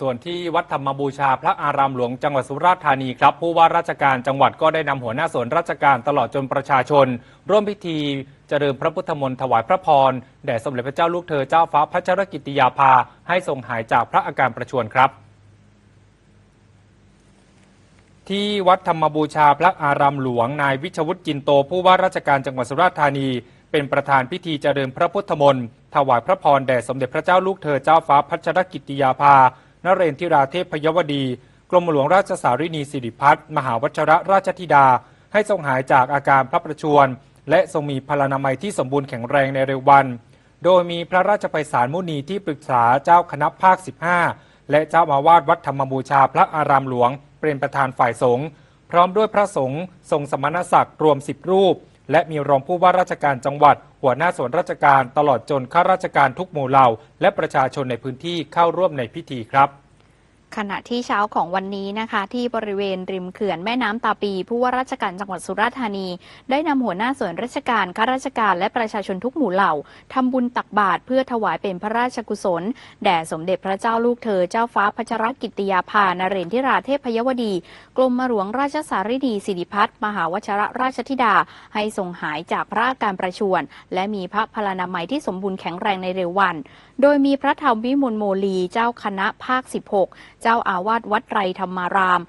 ส่วนที่วัดธรรมบูชาพระอารามหลวงจังหวัดสุราษฎร์ธานีครับผู้ว่าราชการจังหวัดก็ได้นำหัวหน้าส่วนราชการตลอดจนประชาชน ร่วมพิธีเจริญพระพุทธมนต์ถวายพระพรแด่สมเด็จพระเจ้าลูกเธอเจ้าฟ้าพัชรกิติยาภาให้ทรงหายจากพระอาการประชวรครับที่วัดธรรมบูชาพระอารามหลวงนายวิชวุฒิจินโต ผู้ว่าราชการจังหวัดสุราษฎร์ธานี เป็นประธานพิธีเจริญพระพุทธมนต์ถวายพระพรแด่สมเด็จพระเจ้าลูกเธอเจ้าฟ้าพัชรกิติยาภา นเรนทิราเทพพยวดี กรมหลวงราชสารินีสิริพัฒน์มหาวัชรราชธิดา ให้ทรงหายจากอาการพระประชวร และทรงมีพลานามัยที่สมบูรณ์แข็งแรงในเร็ววัน โดยมีพระราชไพศาลมุนีที่ปรึกษาเจ้าคณะภาค 15 และเจ้าอาวาสวัดธรรมบูชาพระอารามหลวง เป็นประธานฝ่ายสงฆ์พร้อมด้วยพระสงฆ์ทรงสมณศักดิ์รวม 10 รูป และมีรองผู้ว่าราชการจังหวัด หัวหน้าส่วนราชการตลอดจนข้าราชการทุกหมู่เหล่า และประชาชนในพื้นที่เข้าร่วมในพิธีครับ ขณะที่เช้าของวันนี้นะคะ ที่บริเวณริมเขื่อนแม่น้ำตาปี ผู้ว่าราชการจังหวัดสุราษฎร์ธานี ได้นำหัวหน้าส่วนราชการข้าราชการและประชาชนทุกหมู่เหล่าทำบุญตักบาตรเพื่อถวายเป็นพระราชกุศล แด่สมเด็จพระเจ้าลูกเธอเจ้าฟ้าพัชรกิติยาภานเรนทิราเทพยวดี กรมหลวงราชสารินีสิริพัฒน์มหาวชรราชธิดา ให้ทรงหายจากพระอาการประชวรและมีพระพลานามัยที่สมบูรณ์แข็งแรงในเร็ววัน โดยมีพระธรรมวิมลโมลีเจ้าคณะภาค 16เจ้าอาวาสวัดไรธรรมาราม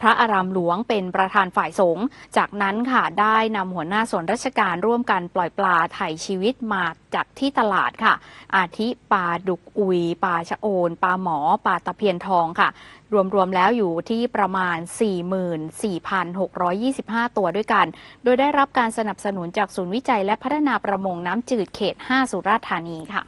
พระอารามหลวงเป็นประธานฝ่ายสงฆ์จากนั้นค่ะได้นำหัวหน้าส่วนราชการร่วมกันปล่อยปลาไถ่ชีวิตมาจากที่ตลาดค่ะ อาทิปลาดุกอุยปลาชะโอนปลาหมอปลาตะเพียนทองค่ะรวม ๆ แล้วอยู่ที่ประมาณ 44,625 ตัวด้วยกัน โดยได้รับการสนับสนุนจากศูนย์วิจัยและพัฒนาประมงน้ำจืดเขต 5 สุราษฎร์ธานีค่ะ